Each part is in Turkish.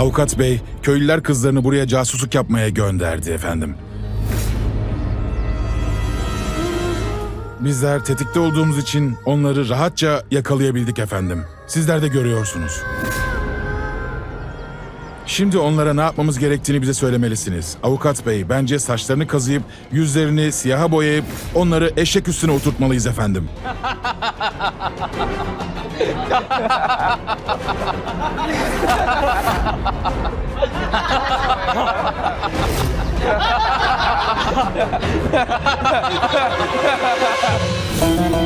Avukat bey, köylüler kızlarını buraya casusluk yapmaya gönderdi efendim. Bizler tetikte olduğumuz için onları rahatça yakalayabildik efendim. Sizler de görüyorsunuz. Şimdi onlara ne yapmamız gerektiğini bize söylemelisiniz. Avukat bey, bence saçlarını kazıyıp, yüzlerini siyaha boyayıp onları eşek üstüne oturtmalıyız efendim.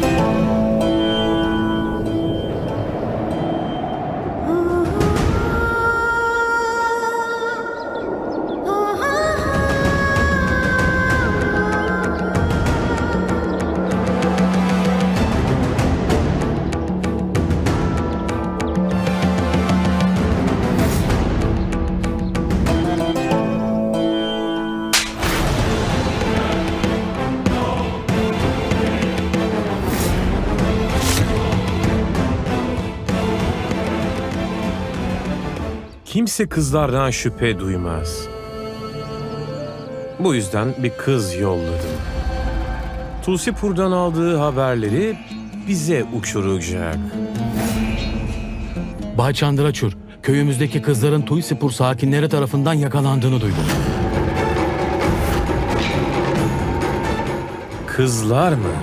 Kimse kızlardan şüphe duymaz. Bu yüzden bir kız yolladım. Tulsipur'dan aldığı haberleri bize uçuracak. Bay Chandrachur, köyümüzdeki kızların Tuysipur sakinleri tarafından yakalandığını duydum. Kızlar mı?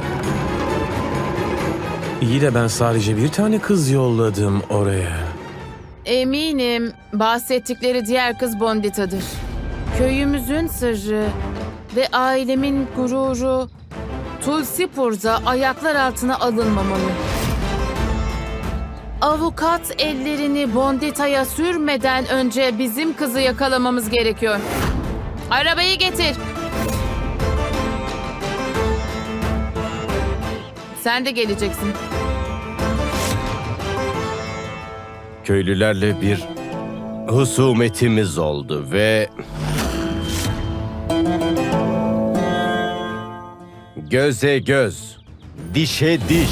İyi de ben sadece bir tane kız yolladım oraya. Eminim bahsettikleri diğer kız Bondita'dır. Köyümüzün sırrı ve ailemin gururu Tulsipur'da ayaklar altına alınmamalı. Avukat ellerini Bondita'ya sürmeden önce bizim kızı yakalamamız gerekiyor. Arabayı getir. Sen de geleceksin. Köylülerle bir husumetimiz oldu ve göze göz, dişe diş.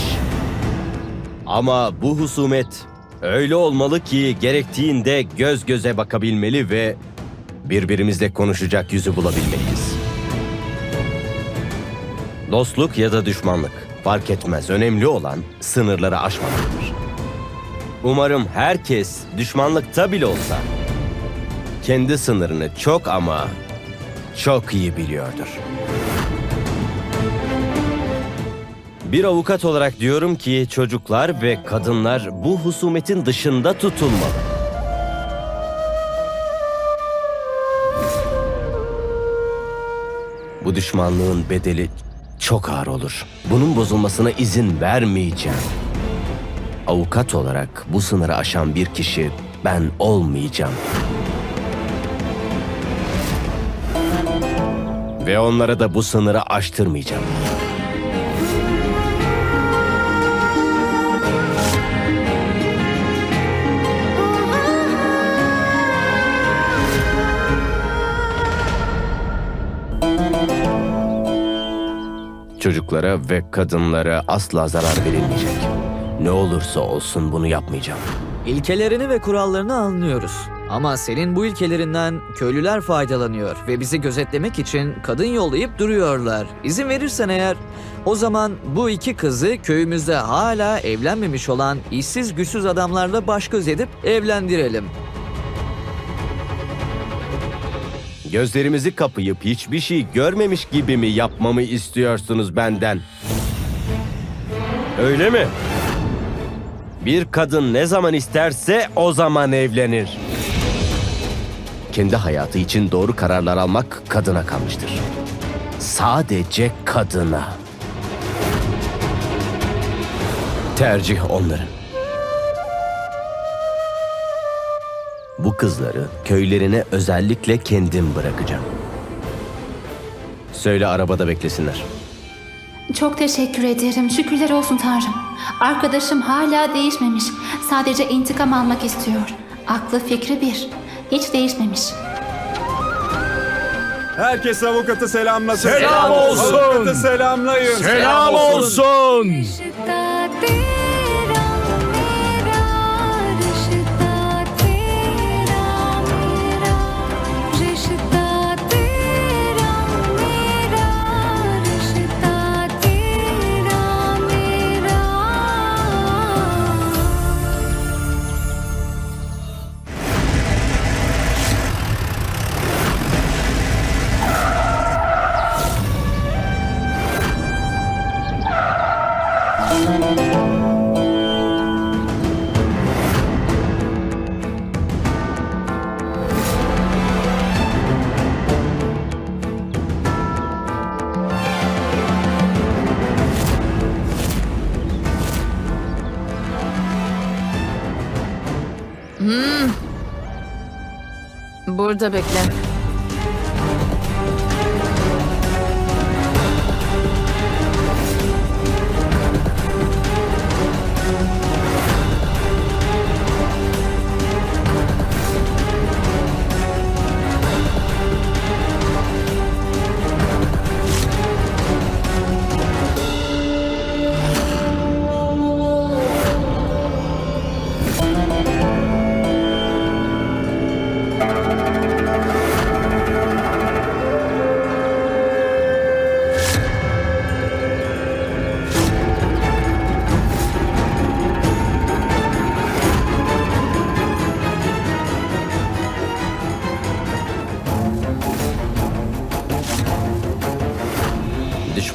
Ama bu husumet öyle olmalı ki gerektiğinde göz göze bakabilmeli ve birbirimizle konuşacak yüzü bulabilmeliyiz. Dostluk ya da düşmanlık fark etmez. Önemli olan sınırları aşmamaktır. Umarım herkes düşmanlıkta bile olsa kendi sınırını çok ama çok iyi biliyordur. Bir avukat olarak diyorum ki çocuklar ve kadınlar bu husumetin dışında tutulmalı. Bu düşmanlığın bedeli çok ağır olur. Bunun bozulmasına izin vermeyeceğim. Avukat olarak bu sınırı aşan bir kişi ben olmayacağım. Ve onlara da bu sınırı aştırmayacağım. Çocuklara ve kadınlara asla zarar verilmeyecek. Ne olursa olsun bunu yapmayacağım. İlkelerini ve kurallarını anlıyoruz. Ama senin bu ilkelerinden köylüler faydalanıyor ve bizi gözetlemek için kadın yollayıp duruyorlar. İzin verirsen eğer o zaman bu iki kızı köyümüzde hala evlenmemiş olan işsiz güçsüz adamlarla baş göz edip evlendirelim. Gözlerimizi kapayıp hiçbir şey görmemiş gibi mi yapmamı istiyorsunuz benden? Öyle mi? Bir kadın ne zaman isterse o zaman evlenir. Kendi hayatı için doğru kararlar almak kadına kalmıştır. Sadece kadına. Tercih onların. Bu kızları köylerine özellikle kendim bırakacağım. Söyle arabada beklesinler. Çok teşekkür ederim. Şükürler olsun Tanrım. Arkadaşım hala değişmemiş. Sadece intikam almak istiyor. Aklı fikri bir. Hiç değişmemiş. Herkes avukatı selamlasın. Selam olsun. Avukatı selamlayın. Selam olsun. Burada bekle.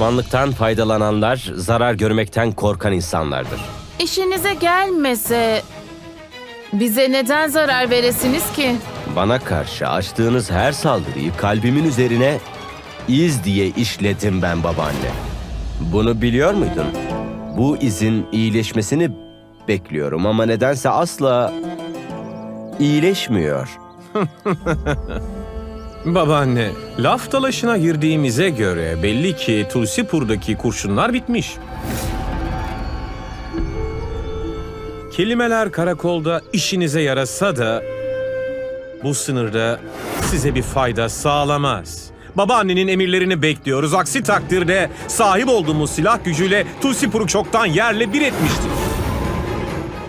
Düşmanlıktan faydalananlar zarar görmekten korkan insanlardır. İşinize gelmese bize neden zarar veresiniz ki? Bana karşı açtığınız her saldırıyı kalbimin üzerine iz diye işledim ben babaanne. Bunu biliyor muydun? Bu izin iyileşmesini bekliyorum ama nedense asla iyileşmiyor. Babaanne, laf dalaşına girdiğimize göre belli ki Tulsipur'daki kurşunlar bitmiş. Kelimeler karakolda işinize yarasa da bu sınırda size bir fayda sağlamaz. Babaannenin emirlerini bekliyoruz. Aksi takdirde sahip olduğumuz silah gücüyle Tulsipur'u çoktan yerle bir etmiştir.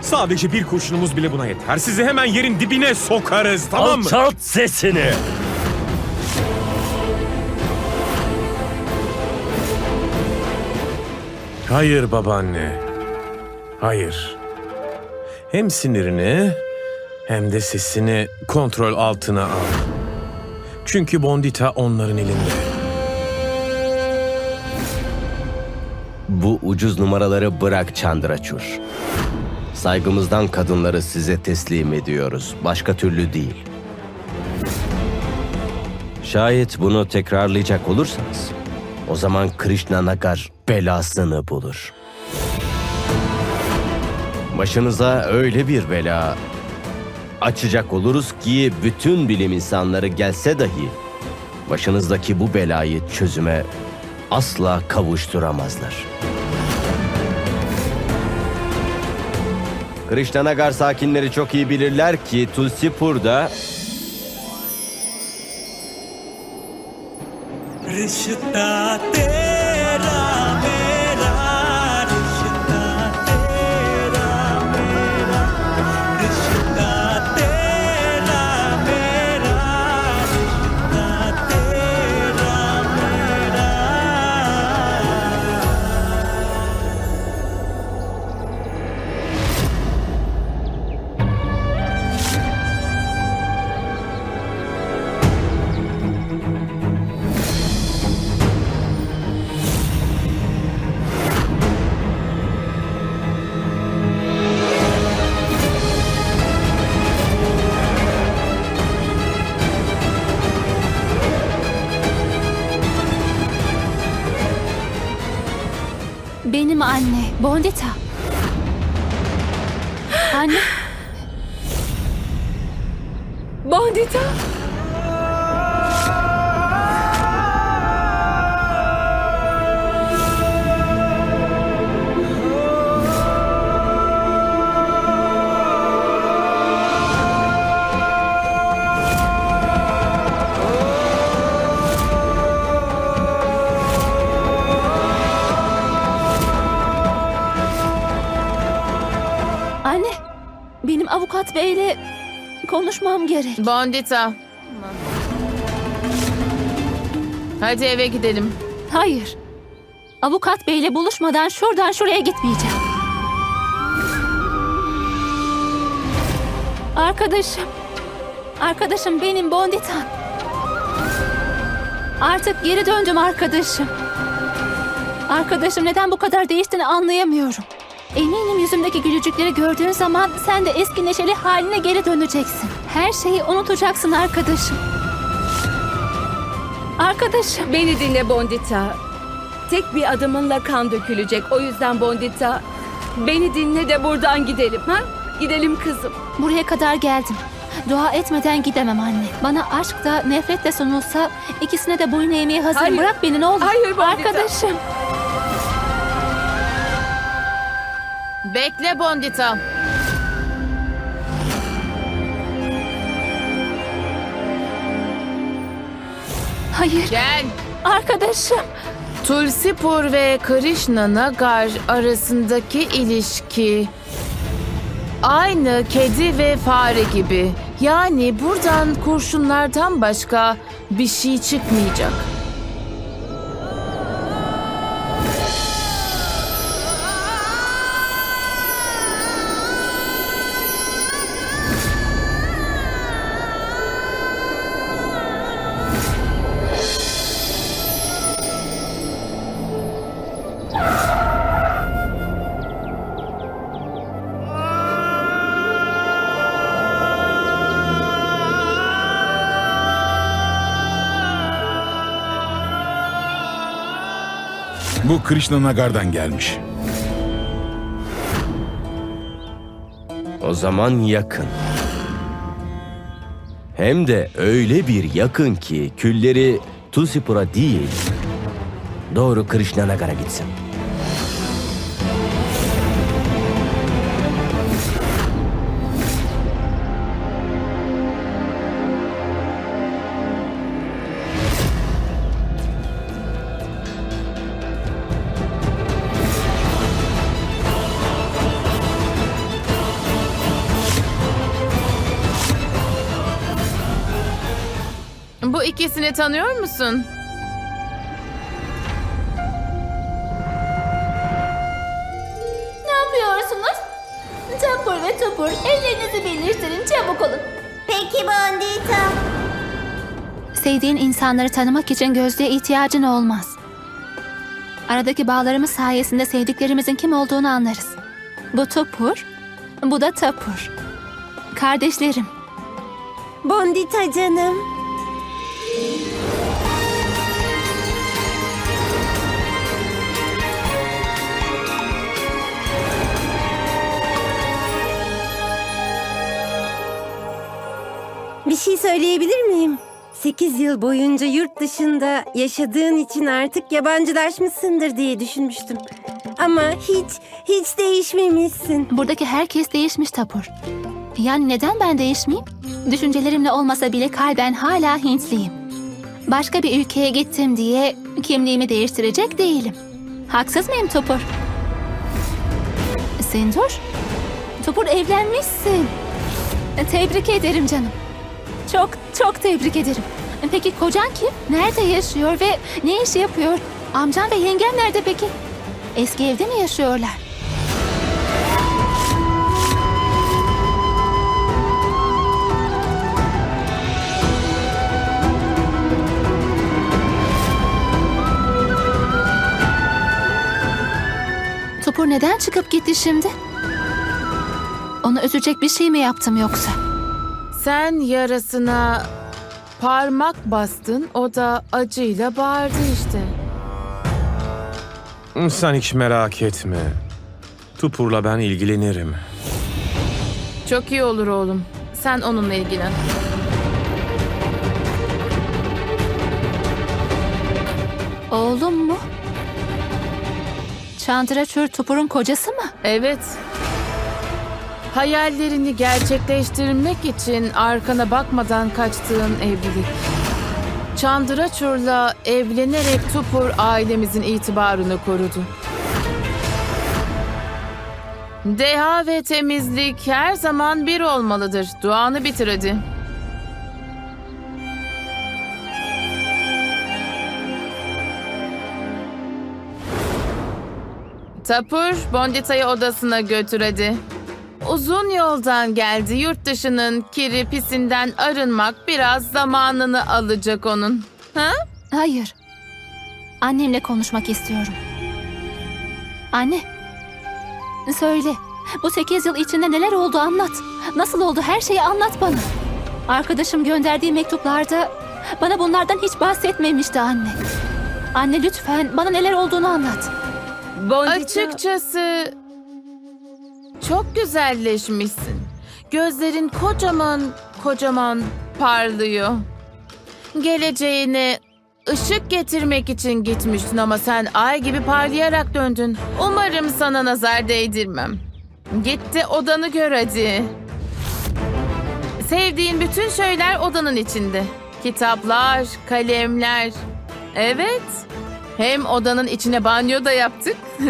Sadece bir kurşunumuz bile buna yeter. Sizi hemen yerin dibine sokarız, tamam mı? Alçalt sesini! Hayır babaanne. Hayır. Hem sinirini hem de sesini kontrol altına al. Çünkü Bondita onların elinde. Bu ucuz numaraları bırak Chandrachur. Saygımızdan kadınları size teslim ediyoruz. Başka türlü değil. Şayet bunu tekrarlayacak olursanız, o zaman Krishna Nagar belasını bulur. Başınıza öyle bir bela açacak oluruz ki bütün bilim insanları gelse dahi başınızdaki bu belayı çözüme asla kavuşturamazlar. Krishnanagar sakinleri çok iyi bilirler ki Tulsipur'da Rishta anne, Bondita. Anne, Bondita. anne. Beyle konuşmam gerek. Bondita. Hadi eve gidelim. Hayır. Avukat beyle buluşmadan şuradan şuraya gitmeyeceğim. Arkadaşım. Arkadaşım benim Bondita. Artık geri döndüm arkadaşım. Arkadaşım neden bu kadar değiştiğini anlayamıyorum. Eminim yüzümdeki gülücükleri gördüğün zaman sen de eski neşeli haline geri döneceksin. Her şeyi unutacaksın arkadaşım. Arkadaşım. Beni dinle Bondita. Tek bir adımınla kan dökülecek. O yüzden Bondita, beni dinle de buradan gidelim ha? Gidelim kızım. Buraya kadar geldim. Dua etmeden gidemem anne. Bana aşk da nefret de sunulsa ikisine de boyun eğmeye hazırım. Hayır. Bırak beni ne olur. Hayır, Bondita. Arkadaşım. Bekle Bondita. Hayır. Gel. Arkadaşım. Tulsipur ve Krishna Nagar arasındaki ilişki aynı kedi ve fare gibi. Yani buradan kurşunlardan başka bir şey çıkmayacak. Bu Krishna Nagar'dan gelmiş. O zaman yakın. Hem de öyle bir yakın ki külleri Tusipura değil, doğru Krishna Nagar'a gitsin. İkisini tanıyor musun? Ne yapıyorsunuz? Tapur ve Tupur ellerinizi birleştirin çabuk olun. Peki Bandita. Sevdiğin insanları tanımak için gözlüğe ihtiyacın olmaz. Aradaki bağlarımız sayesinde sevdiklerimizin kim olduğunu anlarız. Bu Tupur, bu da Tapur. Kardeşlerim. Bondita canım. Bir şey söyleyebilir miyim? 8 yıl boyunca yurt dışında yaşadığın için artık yabancılaşmışsındır diye düşünmüştüm. Ama hiç, hiç değişmemişsin. Buradaki herkes değişmiş Tapur. Yani neden ben değişmeyeyim? Düşüncelerimle olmasa bile kalben hala Hintliyim. Başka bir ülkeye gittim diye kimliğimi değiştirecek değilim. Haksız mıyım Topur? Sindur, Topur evlenmişsin. Tebrik ederim canım. Çok çok tebrik ederim. Peki kocan kim? Nerede yaşıyor ve ne iş yapıyor? Amcan ve yengen nerede peki? Eski evde mi yaşıyorlar? Topur neden çıkıp gitti şimdi? Onu üzecek bir şey mi yaptım yoksa? Sen yarasına parmak bastın, o da acıyla bağırdı işte. Sen hiç merak etme. Tupur'la ben ilgilenirim. Çok iyi olur oğlum. Sen onunla ilgilen. Oğlum mu? Çandıraçur Tupur'un kocası mı? Evet. Hayallerini gerçekleştirmek için arkana bakmadan kaçtığın evlilik. Çandıraçur'la evlenerek Tupur ailemizin itibarını korudu. Deha ve temizlik her zaman bir olmalıdır. Duanı bitir hadi. Tapur, Bondita'yı odasına götür. Uzun yoldan geldi. Yurt dışının kiri pisinden arınmak biraz zamanını alacak onun. Ha? Hayır. Annemle konuşmak istiyorum. Anne. Söyle. Bu sekiz yıl içinde neler oldu anlat. Nasıl oldu her şeyi anlat bana. Arkadaşım gönderdiği mektuplarda bana bunlardan hiç bahsetmemişti anne. Anne lütfen bana neler olduğunu anlat. Bondita... Açıkçası çok güzelleşmişsin. Gözlerin kocaman, kocaman parlıyor. Geleceğine ışık getirmek için gitmiştin ama sen ay gibi parlayarak döndün. Umarım sana nazar değdirmem. Git de odanı gör hadi. Sevdiğin bütün şeyler odanın içinde. Kitaplar, kalemler. Evet. Hem odanın içine banyo da yaptık.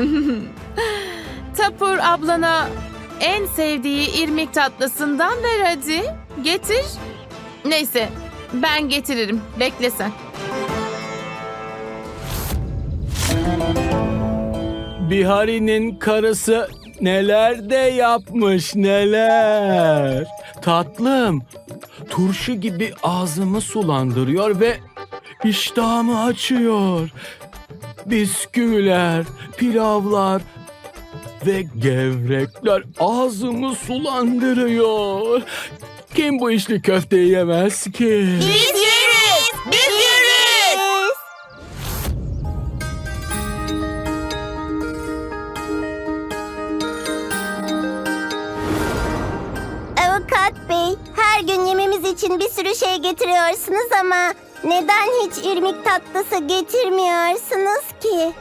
Tapur ablana en sevdiği irmik tatlısından ver hadi. Getir. Neyse ben getiririm. Bekle sen. Bihari'nin karısı neler de yapmış neler. Tatlım, turşu gibi ağzımı sulandırıyor ve iştahımı açıyor. Bisküviler, pilavlar ve gevrekler ağzımı sulandırıyor. Kim bu içli köfteyi yemez ki? Avukat bey, her gün yememiz için bir sürü şey getiriyorsunuz ama neden hiç irmik tatlısı getirmiyorsunuz ki?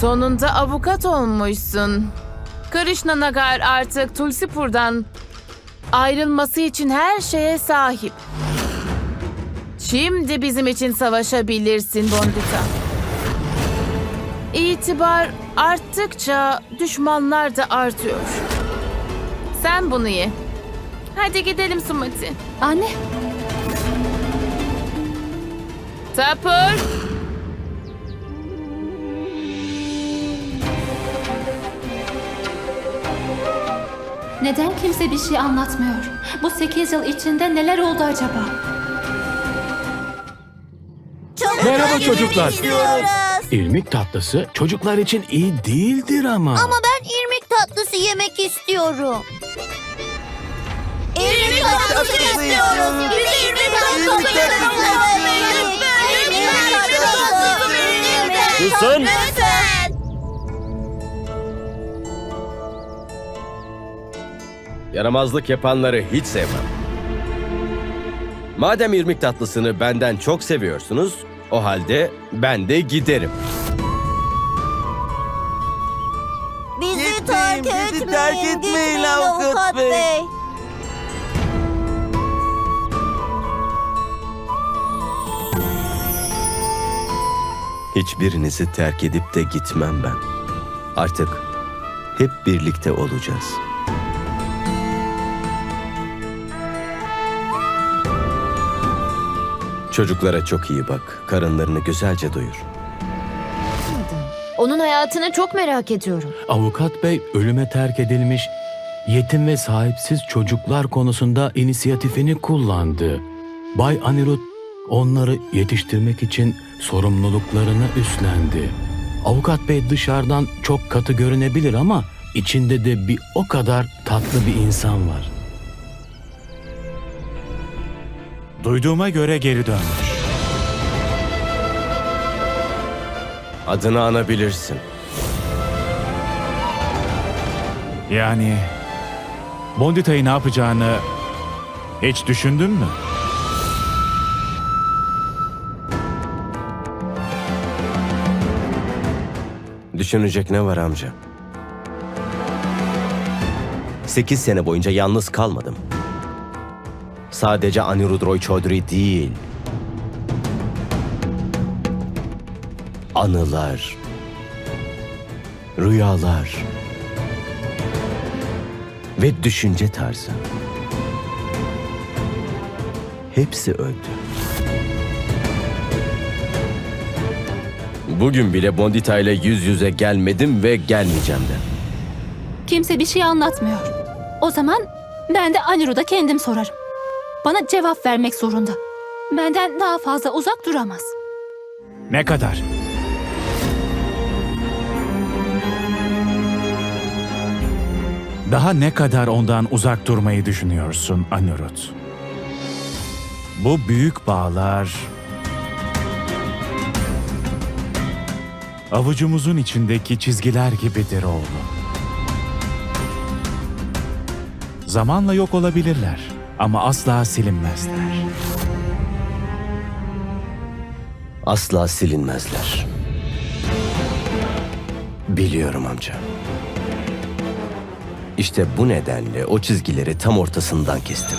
Sonunda avukat olmuşsun. Krishna Nagar artık Tulsipur'dan ayrılması için her şeye sahip. Şimdi bizim için savaşabilirsin Bondita. İtibar arttıkça düşmanlar da artıyor. Sen bunu ye. Hadi gidelim Sumati. Anne, Tapur. Neden kimse bir şey anlatmıyor? Bu 8 yıl içinde neler oldu acaba? Merhaba çocuklar. İrmik tatlısı çocuklar için iyi değildir ama. ben irmik tatlısı yemek istiyorum. İrmik tatlısı istiyoruz. Bize irmik tatlısı Susun! Yaramazlık yapanları hiç sevmem. Madem irmik tatlısını benden çok seviyorsunuz, o halde ben de giderim. Bizi terk etmeyin, gitmeyin avukat bey. Hiçbirinizi terk edip de gitmem ben. Artık hep birlikte olacağız. Çocuklara çok iyi bak. Karınlarını güzelce doyur. Onun hayatını çok merak ediyorum. Avukat bey ölüme terk edilmiş yetim ve sahipsiz çocuklar konusunda inisiyatifini kullandı. Bay Anirudh onları yetiştirmek için sorumluluklarını üstlendi. Avukat bey dışarıdan çok katı görünebilir ama içinde de bir o kadar tatlı bir insan var. Duyduğuma göre geri dönmüş. Adını anabilirsin. Yani Bondita'yı ne yapacağını hiç düşündün mü? Düşünecek ne var amca? Sekiz sene boyunca yalnız kalmadım. Sadece Anirudh Roy Chaudhary değil. Anılar, rüyalar ve düşünce tarzı. Hepsi öldü. Bugün bile Bondita ile yüz yüze gelmedim ve gelmeyeceğim de. Kimse bir şey anlatmıyor. O zaman ben de Anirud'a kendim sorarım. Bana cevap vermek zorunda. Benden daha fazla uzak duramaz. Ne kadar? Daha ne kadar ondan uzak durmayı düşünüyorsun Anirudh? Bu büyük bağlar avucumuzun içindeki çizgiler gibidir oğlum. Zamanla yok olabilirler ama asla silinmezler. Asla silinmezler. Biliyorum amca. İşte bu nedenle o çizgileri tam ortasından kestim.